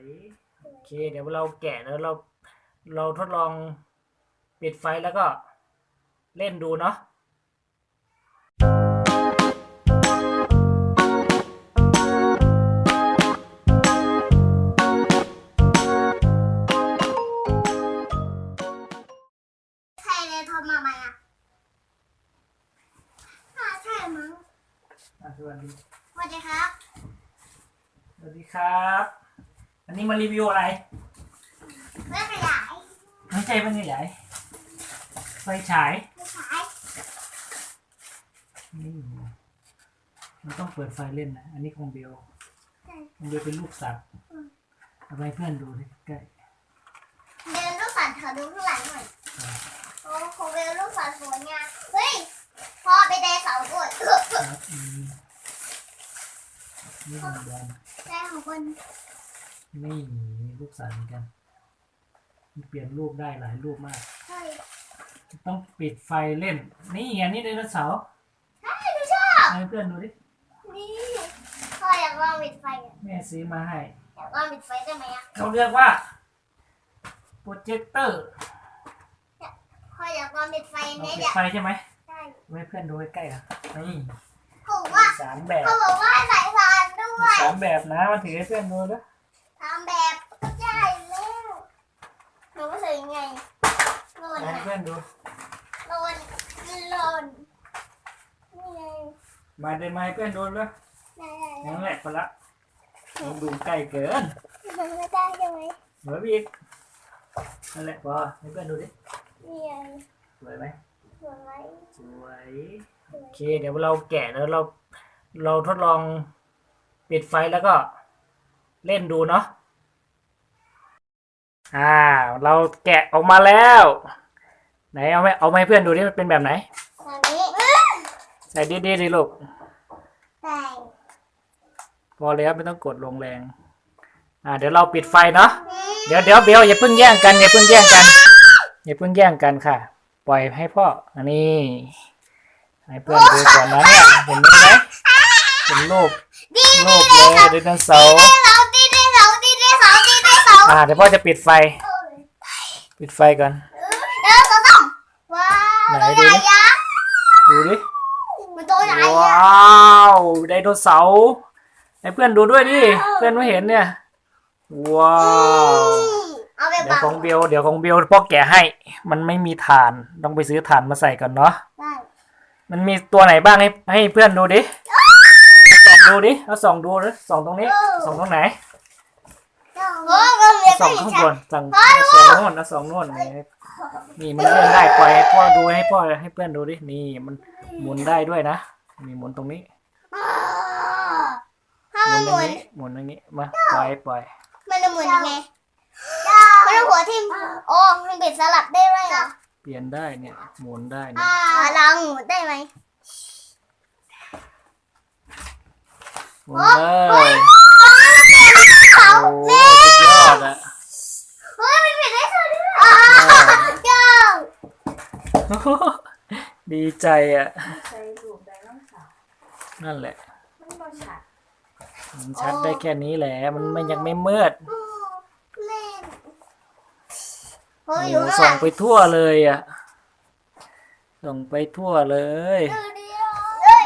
วยโอเคเดี๋ยวเราแกะแล้วเราเราทดลองปิดไฟแล้วก็เล่นดูเนาะใช่เลยโทรมาไหมอะอ่าใช่มั้งอะสวัสดีสวัสดีครับ สวัสดีครับ อันนี้มารีวิวอะไรเรื่องขยายไม่ใช่เป็นใหญ่ไฟฉายไม่ขายนี่มันต้องเปิดไฟเล่นนะ อันนี้ของเบลใช่ของเบลเป็นรูปสัตว์เอาไปให้เพื่อนดูดิใกล้เดินลูกสัตว์เธอดูข้างหลังหน่อยโอ้โหเวลลูกสัตว์สวยงามเฮ้ยพ่อไปไดเสาร์ด้วยครับอืมนี่มันบอลได้ของคน นี่มีรูปสัตว์เหมือนกันมัน เปลี่ยนรูปได้หลายรูปมาก ใช่ต้องปิดไฟเล่น นี่อันนี้ไดโนเสาร์ใช่ดูชอบให้เพื่อนดูดิ นี่พ่ออยากลองปิดไฟอะแม่ซื้อมาให้ อยากลองปิดไฟได้ไหมอะเขาเรียกว่าโปรเจคเตอร์พ่ออยากลองปิดไฟเราเนี่ยปิอดยากไฟใช่ไหมใช่ให้เพื่อนดูใกล้ๆอะนี่เขาบอกมีว่าสามแบบเขาบอกว่าใส่ฟานด้วมียสามแบบนะมาถือให้เพื่อนดูด้วย ทำแบบก็ได้แล้วหนูก็ใส่ยังไงโลนให้อะเพื่อนดู โลนโลนนี่ไงมาเดินมาให้เพื่อนดูด้วยได้ได้ได้นั่นแหละพอละดูใกล้เกินมันไม่ได้ใช่ไหมเหมือนอีกนั่นแหละพอให้เพื่อนดูดินี่ไงสวยไหมสวยไหมสวยโอเค เดี๋ยวเราแกะแล้วเรา เราทดลองปิดไฟแล้วก็ เล่นดูเนาะอ่า เราแกะออกมาแล้ว ไหนเอาไหมเอาไหมาให้เพื่อนดูดิมันเป็นแบบไหนตอนนี้ใส่ดีๆดิลูกใส่พอแล้วไม่ต้องกดลงแรง อ่า เดี๋ยวเราปิดไฟเนาะเดี๋ยวเดี๋ยวเบลอย่าเพิ่งแย่งกันอย่าเพิ่งแย่งกันอย่าเพิ่งแย่งกันค่ะ ปล่อยให้พ่ออันนี้ให้เพื่อนดูก่อนนะเนี่ยเห็นไหมเป็นรูปดีรูปเลยไดโนเสาร์ อ่าเดี๋ยวพ่อจะปิดไฟ ปิดไฟก่อนเดินสองสองว้าวไหนตัวดูใหญ่ดิยักษ์ดูดิมันตัวใหญ่ว้อะาวไดโนเสาร์ให้เพื่อนดูด้วยดิเพื่อนไม่เห็นเนี่ยว้าวเอาไปเดี๋ยวบังของเบลเดี๋ยวของเบลพ่อแกะให้ มันไม่มีฐานต้องไปซื้อฐานมาใส่ก่อนเนาะได้มันมีตัวไหนบ้างให้ให้เพื่อนดูดิส่องดูดิเอาส่องดูดิส่องตรงนี้ส่องตรงไหนโอ้ก็เรียน ส่ได้องข้างชับดนส่องส่องโน่นนะส่องโน่นนี่นี่มันเลื่อนได้ปล่อยให้พ่อดูให้พ่อให้เพื่อนดูดินี่มันหมุนได้ด้วยนะมีหมุนตรงนี้ถ้าหมุมันนหตรมุงนนี้หมุนตรงนี้มาปล่อยปล่อยมันจะหมุนยังไงมันจะหัวทิ่มโอ้มันบิดสลับได้ไหมเหรอเปลี่ยนได้เนี่ยหมุนได้เนี่ยอ่าลองหมุนได้ไหมหมุนเลย โอ้สุดยอดอะเฮ้ยมันบิดได้สุดด้วยอ่าเจ้าดีใจอะใช้รูปไดโนเสาร์นั่นแหละ มันบ่ชัดมันชัดได้แค่นี้แหละ มันไม่ยังไม่มืดเล่นเฮ้โอ้ยอยู่ข้างหส่อลังงไปทั่วเลยอะส่องไปทั่วเลยเฮ้ย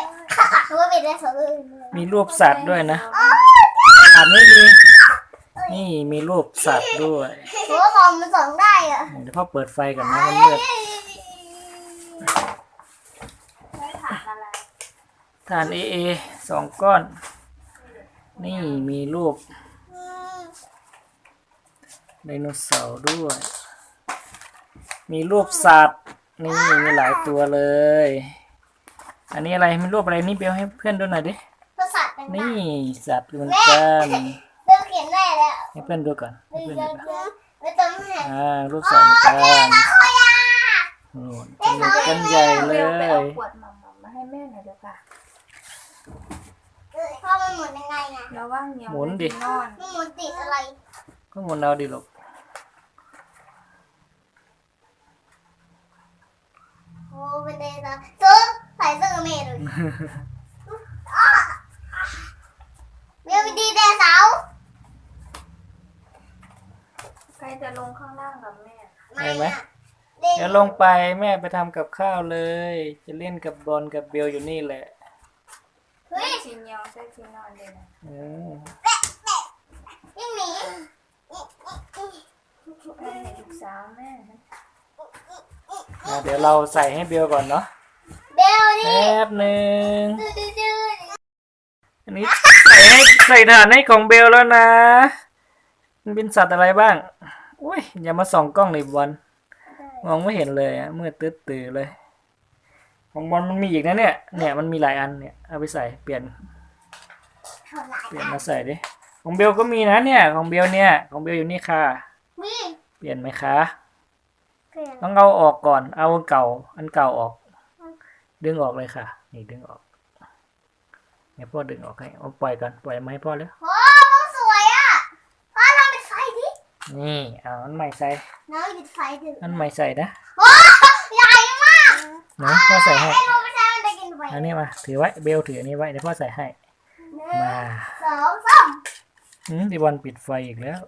ว่าบิดได้สุดเลยมีรูปสัตว์ด้วยนะอันนี้มี นี่มีรูปสัตว์ด้วยรู้ว่ามองมันส่องได้อะเดี๋ยวพ่อเปิดไฟก่อนนะมันมืดใช้ฐานอะไรฐานเอเอสองก้อน นี่มีรูปไดโนเสาร์ด้วย มีรูปสัตว์ นี่มีหลายตัวเลย อันนี้อะไรมีรูปอะไรนี่เบลให้เพื่อนดูหน่อยดิภาษาต่างๆนี่สัตว์เหมือนกันเริ่มเขียนได้แล้ว ให้เพื่อนดูก่อนให้เพื่อนดูก่อนอ่ารูปสัตว์เหมือนกันโอ้ยานู่นสนุกกันใหญ่เลเบลไปเอายขวดหม่อมมาให้แม่หน่อยเดี๋ยวค่ะพ่อมันหมุนยังไงนะแล้วว่างเหนียวหมุนดินอนหมุนติดอะไร ก็หมุนเอาดิลูกโอ้เป็นเดย์นะซื้อใส่เสื้อเมย์เลยเมียวิดีเดย์สาว จะลงข้างล่างกับแม่ เห็นไหม อะเด็ก เดี๋ยว ลงไปแม่ไปทำกับข้าวเลย จะเล่นกับบอลกับเบลอยู่นี่แหละเฮ้ยชินยองใส่ชิ้นนอนเลยนะอืมวิ่งหนีลูกสาวแม่นะอะเดี๋ยวเราใส่ให้เบลก่อนเนาะเบลนี่แป๊บหนึ่งดื้อดื้อดื้ออันนี้ใส่ให้ใส่ฐานให้ของเบลแล้วนะ มันเป็นสัตว์อะไรบ้าง อุ้ยอย่ามาส่องกล้องเลยบอล มองไม่เห็นเลยอะมืดตื้อตื่อเลยของบอลมันมีอีกนะเนี่ย เนี่ยมันมีหลายอันเนี่ยเอาไปใส่เปลี่ยนเท่าไหร่เปลี่ยนมาใส่ดิของเบลก็มีนะเนี่ย ของเบลเนี่ย ของเบลอยู่นี่ค่ะ มีเปลี่ยนไหมคะเปลี่ยนต้องเอาออกก่อน เอาอันเก่า อันเก่าออก ดึงออกเลยค่ะ นี่ดึงออกเนี่ยพ่อดึงออกให้เอาปล่อยก่อนปล่อยไมาให้พ่อเลย โอ้มุกสวยอะพ่อลองปิดไฟดิ นี่เอาอันใหม่ใส่น้องปิดไฟดิอันใหม่ใส่นะโอ้ใหญ่มากนะพ่อใส่ให้ไอ้ลูกไม่ใช่มันจะกินไปอันนี้มาถือไว้เบลถืออันนี้ไว้เดี๋ยวพ่อใส่ให้หนึ่มางสองสามอืมดิวันปิดไฟอีกแล้ว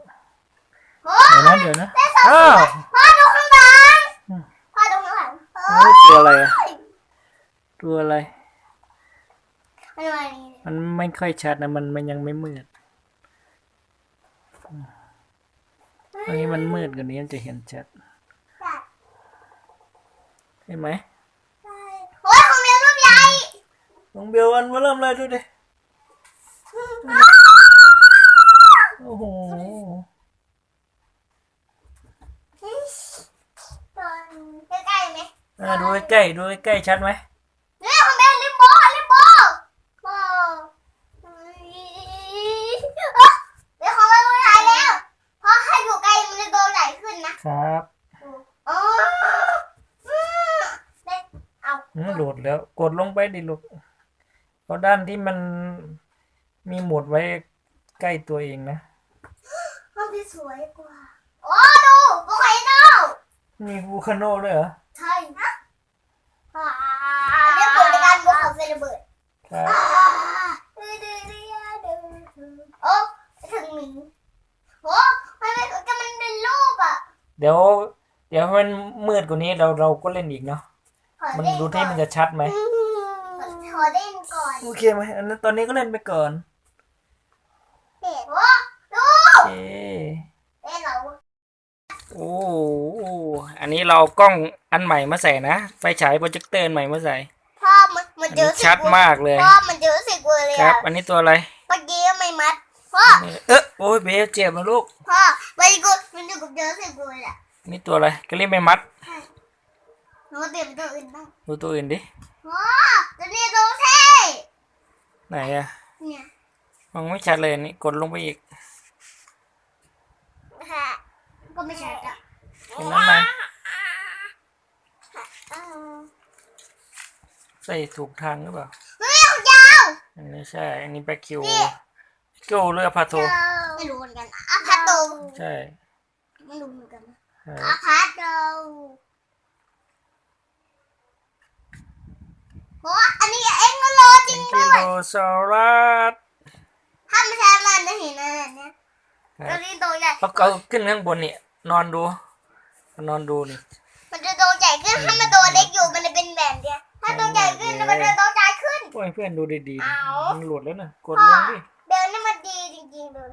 โอ้เดี๋ยวนะเดี๋ยวนะอ้าวพ่อดูข้างหลังอืมพ่อดูข้างหลังเอโอ้ยตัวอะไรอะตัวอะไรมันมาอย่างนี้มันไม่ค่อยชัดนะมันมันยังไม่มืด อืมอันนี้มันมืดกว่านี้มันจะเห็นชัดใช่ไหมโอ้ยของเมียรูปใหญ่น้องเบลวันมาเริ่มเลยดูดิโอ้โหใกล้ๆไหมอะดูใกล้ๆดูใกล้ๆชัดไหม เนี่ยของเบลลิมโบลิมโบโบเดี๋ยวของเราถ่ายแล้วเพราะให้อยู่ไกลมันจะโดนใหญ่ขึ้นนะครับ อ๋อเด็กเอา อืมโหล ดแล้วกดลงไปดิลูกเพราะด้านที่มันมีหมุดไว้ใกล้ตัวเองนะมันจะสวยกว่า โอ้ดูโอเคโน่มีบูคาโน่ด้วยเหรอ ใช่นะเรียกเปิดในการบวกของเซเลเบิร์ตครับโอ้ถึงหมีโอ้มันเป็นก็มันเป็นรูปอะ เดี๋ยว เดี๋ยวมันมืดกว่านี้เราเราก็เล่นอีกเนาะขอ มันเล่นดูก่ที่อนมันจะชัดไหมขอเล่นก่อนโอเคไหมอันนั้นตอนนี้ก็เล่นไปก่อนเด็กโอ้ดูโอเคเล่นเหรอโอ้โหอันนี้เราเอากล้องอันใหม่มาใส่นะ ไฟฉายโปรเจคเตอร์อันใหม่มาใส่พ่อมันมันอันเจนี้อสิชัดมากเลยพ่อมันเจอสิกเลยครับอะอันนี้ตัวอะไรเมื่อกี้ไม่มัดพ่อเออโอ้ยเบลเจ็บนะลูกพ่อมันกูมันอยู่กับเจอสิกเลยอะอันนี่ตัวอะไรก็เล่นไม่มัด หนูเปลี่ยนเป็นตัวอื่นบ้างดูตัวอื่นดิพ่อตัวนี้ตัวเท่ไหนอะเนี่ยมองไม่ชัดเลยอันนี่กดลงไปอีกค่ะก็ไม่ใช่อะเห็นนั้นไหมเออใส่ถูกทางหรือเปล่าเฮ้ยของยาวอันนี้ใช่ อันนี้แบ็คคิวคิวเรือพาโทไม่รู้เหมือนกันอะพัดโตใช่ไม่รู้เหมือนกันครับอะพัดโต โอ้อันนี้เอ็งก็โลจริงกิด้โลวยซอรัสถ้าไม่ใช่มันจะเห็นอะไรเนี่ยคตัรัวบนี้ตัวใหญ่เอาเอาขึ้นข้างบนนี่นอนดู นอนดูนี่ มันจะตัวใหญ่ขึ้น ถ้ามันตัวเล็กอยู่มันจะเป็นแบบเนี้ย ถ้าตัวใหญ่ขึ้นมันจะตัวใหญ่ขึ้น โอ้ยเพื่อนดูดีๆดิเอามั มันหลุดแล้วนะกดลงดิ เบลนี่มันดีจริงๆเลย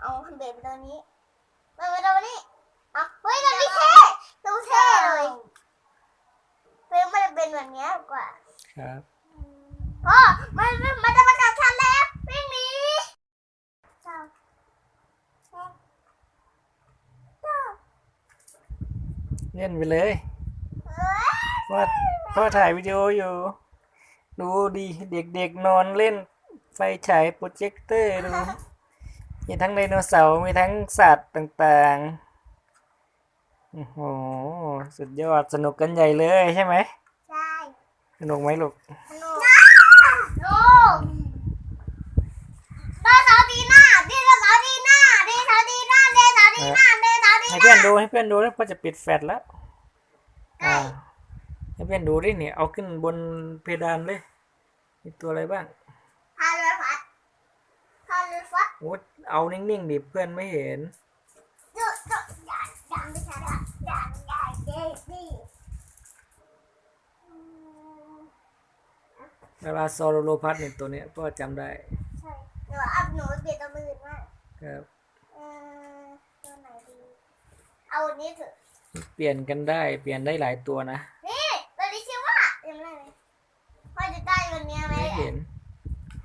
เอาเบลตัวนี้เบลตัวนี้เอาเฮ้ยตัวนี้เท่ตัวเท่เลยเบลมันจะเป็น แบบเนี้ยกว่า ครับพ่อมันมันมันจะมากัดฉันแล้ววิ่งหนีเจ้าเจ้าเจ้าเล่นไปเลยเอ้ยพ่อพ่อถ่ายวิดีโออยู่ ดูดีเด็กๆนอนเล่นไฟฉายโปรเจคเตอร์ดู มีทั้งไดโนเสาร์มีทั้งสัตว์ต่างๆ โอ้โห สุดยอดสนุกกันใหญ่เลยใช่ไหมใช่ สนุกไหมลูกสนุกลูเดินเสาดีหน้าเดินเสาดีหน้าเดินเสาดีหน้าเดินเสาดีหน้าเดินเสาดีหน้าให้เพื่อนดูให้เพื่อนดูแล้วพ่อจะปิดแฟลชแล้วอ่าให้เพื่อนดูดิเนี่ยเอาขึ้นบนเพดานเลยมีตัวอะไรบ้างพาเลยพัดพาเลเลยฟัดโอ้เอานิ่งๆดิเพื่อนไม่เห็นจุดจุดอย่าอย่าไม่ใช่ละอย่าอย่าเจ๊ดิอืม เวลาซอโลโลพัสเนี่ยตัวเนี้ยพ่อจำได้ใช่หนูอัพหนูเปลี่ยนตัวมือมากครับเออตัวไหนดีเอาอันนี้เถอะเปลี่ยนกันได้เปลี่ยนได้หลายตัวนะนี่ตัวนี้ชื่อว่าจำได้ไหมพ่อจะได้วันนี้ไหมไม่เห็น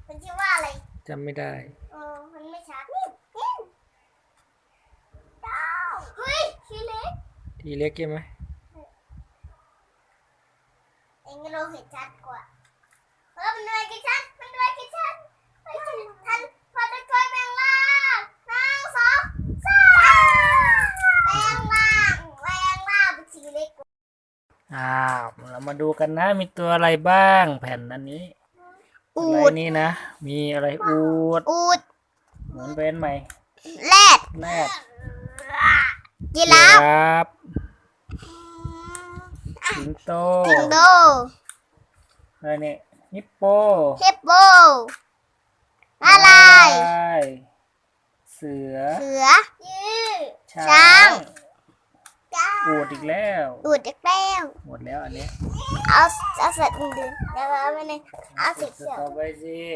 มันชื่อว่าอะไรจำไม่ได้เออมันไม่ชัดนี่นี่ดาวเฮ้ยชื่อเล็กทีเล็กใช่ไหมเองเราเห็นชัดกว่าเออมันด้วยกันชัดมันด้วยกันชัดเฮ้ยท่านพอจะช่วยแปลงร่างหนึ่งสองสามแปลงร่างแปลงร่างเป็นสีเล็กกว่าอ้าวเรามาดูกันนะมีตัวอะไรบ้าง แผ่นอันนี้อูอะไรดนี่นะ มีอะไรอูดอูดเหมือนเป็นไหมแรดแรดยีราฟบสิงโต สิงโตอะไรเนี่ย ฮิปโปฮิปโปอะไรลายเสือ เสือยืดช้ช้าางงอูดอีกแล้วอูดเด็กแป้ว หมดแล้วอันเนี้ยเอาเอาเสร็จหนึ่งเดือนเดี๋ยวเอาไปในเอาสีสเขียวตรอเบอร์รี่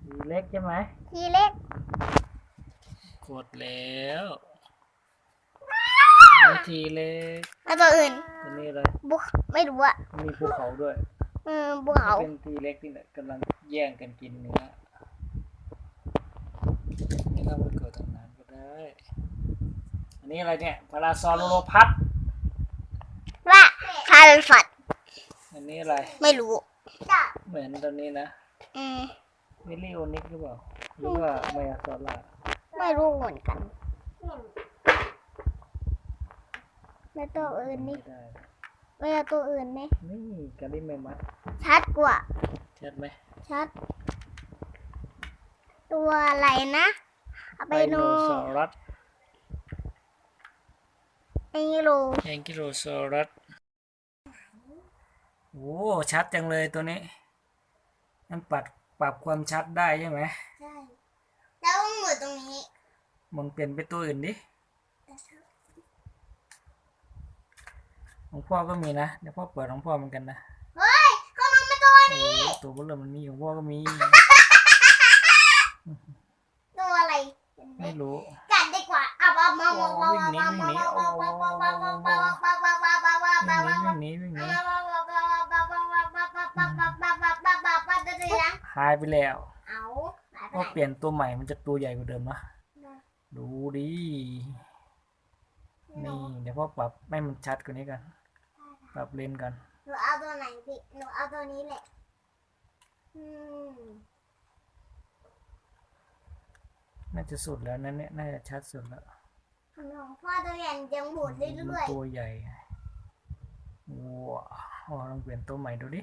ทีเล็กใช่ไหมทีเล็ก กดแล้วนี่ ทีเล็กแล้วตัวอื่นตัวนี้อะไรบุไม่รู้อะมีภูเขาด้วยอืมบุเขาเป็นทีเล็กที่เนี่ยกำลังแย่งกันกินเนื้อนี่เราไปเกิดตรงนั้นก็ได้ อันนี้อะไรเนี่ยพาราซอโลโลพัสว่าพาราฟัดอันนี้อะไร ไม่รู้ เหมือนตัวนี้นะ อืมวิลลี่โอนิกหรือเปล่า หรือว่าไมอาซอล่า ไม่รู้เหมือนกัน แล้วตัวอื่นไม่นี่ได้ไม่เอาตัวอื่นนี่นี่กาลิเมมัสชัดกว่า ชัดไหมชัด ตัวอะไรนะเอาไปโนซอรัสไอ้โลแองกิโลซอรัสโอ้ชัดจังเลยตัวนี้มันปรับปรับความชัดได้ใช่ไหมใช่แล้วหมือตรงนี้มึงเปลี่ยนไปตัวอื่นดิ ของพ่อก็มีนะเดี๋ยวพ่อเปิดของพ่อเหมือนกันนะเฮ้ยเขาลงมาตัวโอ้ตัวเบลอมันมีของพ่อก็มี ตัวอะไร ไม่รู้ กัดดีกว่าเอาเอามาเอาเอาเอาเอาเอาเอาเอาเอาเอาเอาเอาเอาเอาวิ่งหนีวิ่งหนีวิ่งหนีเอาหายไปแล้ว เอาหายไปพ่อไหนเปลี่ยนตัวใหม่มันจะตัวใหญ่กว่าเดิมนะดูดินี่เดี๋ยวพ่อปรับให้มันชัดกว่านี้กัน ปรับเลนส์กัน หนูเอาตัวไหนพี่หนูเอาตัวนี้แหละ อืม น่าจะสุดแล้วนั่นเนี่ย น่าจะชัดสุดแล้วของพ่อตัวใหญ่ยังหมุนมันเรื่อยตัวใหญ่ว้าวลองเปลี่ยนตัวใหม่ดูดิ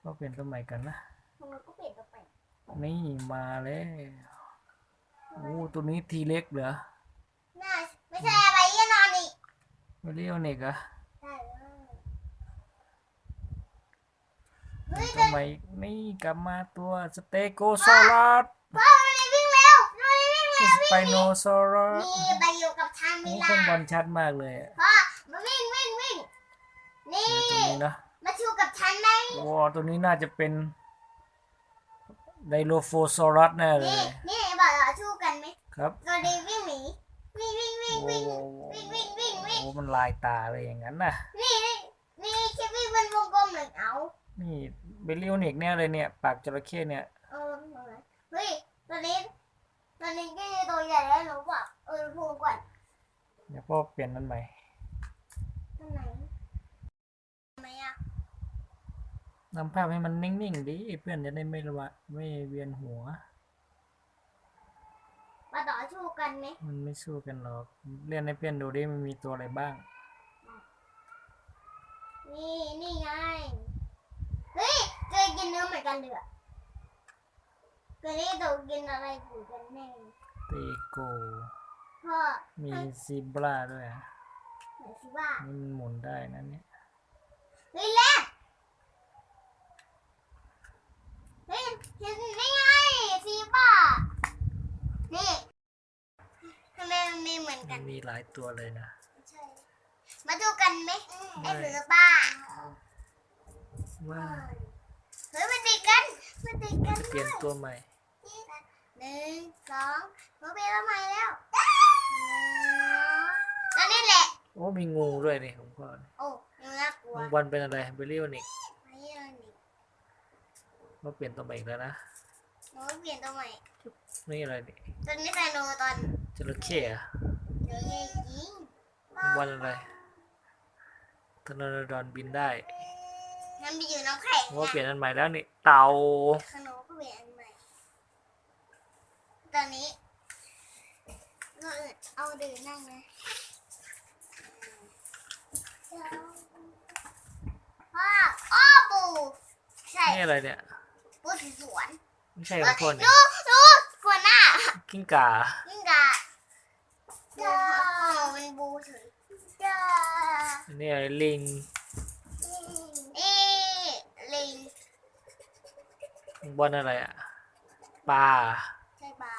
พ่อเปลี่ยนตัวใหม่กันนะๆหนูก็เปลี่ยนตัวไปนี่มาแล้วโอ้ตัวนี้ทีเล็กเหรอน่าไม่ใช่อะไรยี่นอนอีกไม่เรียกเน็กเหรอะ ใช่ เฮ้ยตัวใหม่นี่กลับมาตัวสเตโกซอรัสพ่อมันเลยวิ่งเร็วมันเลยวิ่งเร็วสไปโนซอรัสนี่ไปอยู่กับทางมิโอ้ลาข้างบนชัดมากเลยอะพ่อมาวิ่งวิ่งวิ่งนี่ ตัวนี้นะมาชูกับฉันไหมว้าวตัวนี้น่าจะเป็นไดโลโฟซอรัสแน่เลนี่ ย นี่บอกเราชูกันไหมครับตัวนี้วิ่งหนีวิ่งวิ่งวิ่งโอ้วิ่งวิ่งวิ่งวิ่งวิ่งโหมันลายตาเลยอย่างนั้นนะนี่นี่นี่แค่วิ่งเป็นวงกลมหนึ่งเอา นี่เบลลิโอนิกแน่เลยเนี่ย ปากจระเข้เนี่ยเออเฮ้ยตัวนี้ตัวนี้ก็ตัวใหญ่แล้วหนูบอกเออพูดก่อนเดี๋ยวพ่อเปลี่ยนนั่นใหม่ตัวไหนทำไมอะนำภาพให้มันนิ่งๆดิเพื่อนจะได้ไม่ระวะไม่เวียนหัว มาต่อชูกันไหมมันไม่สู้กันหรอกเล่นให้เพื่อนดูดิมันมีตัวอะไรบ้าง นี่นี่ไงเฮ้ยเคย กินเนื้อเหมือนกันเลยอะกระดิ่งตกินอะไรกูกันแน่เตโก พ่อมีซีบราด้วยอะหน่อยสิว่ามันหมุนได้นะเนี่ย เฮ้ยแล่เฮ้ยเห็นได้ไงสีบ้านี่ทำไมมันม่เหมือนกันมีหลายตัวเลยนะ มาดูกันไหมไอ้เสือบ้า ว่า ติดกันเปลี่ยนตัวใหม่หนึ่งสองหนูเปลี่ยนตัวใหม่แล้วแล้วนี่แหละ โอ้มีงูด้วยนี่ของพ่อนี่โอ้ยังน่ากลัวน้องบอลเป็นอะไรเบลลี่วันนี้ไม่เยอะนี่มาเปลี่ยนตัวใหม่อีกแล้วนะหนูเปลี่ยนตัวใหม่นี่อะไรนี่ตอนนี้ไซโนตอนจระเข้อะเดี๋ยวยิงน้องบอลอะไรทนรดอนบินได้ งั้นไปอยู่น้ำแข็งว่าเปลี่ยนอันใหม่แล้วนี่เต่าขนมก็เปลี่ยนอันใหม่ ตอนนี้ก็เอาดื่มนั่งนะพ่ออ้อปูใช่นี่อะไรเนี่ยปูสีสวนไม่ใช่ของพ่อนี่ดูดูหัวหน้ากิ้งก่ายิ่งกะเดี๋ยวเอาเป็นบูเฉยเด้ออันนี้อะไรลิงนี่ลิงน้อง บอลอะไรอะปลาใช่ปลา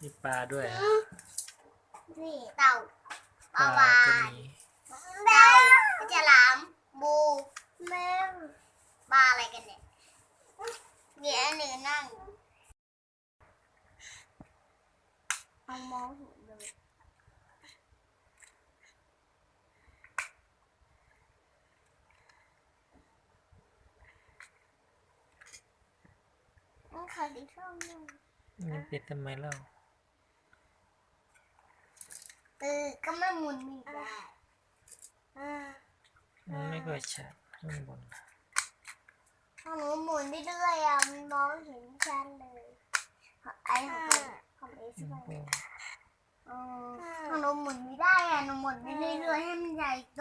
มีปลาด้วยอะนี่เต่าปปลาลาวาก็ฬมีเต่าฉลามบูแมวปลาอะไรกันเนี่ยมีอันหนึ่งนั่งเอามองเห็นเลยมัน ขาดอีกช่องหนึงนี่เปลี่ยนทำไมเล่าเออก็ไม่หมุนไม่ได้อ่ามันไม่ค่อยชัดข้างบนของหนูหมุนเรื่อยๆอะมันมองเห็นชัดเลยไอ้ของผมของเอสน้องไปบอลเออของหนูหมุนไม่ได้อะหนูหมุนไปเรื่อยๆให้มันใหญ่โต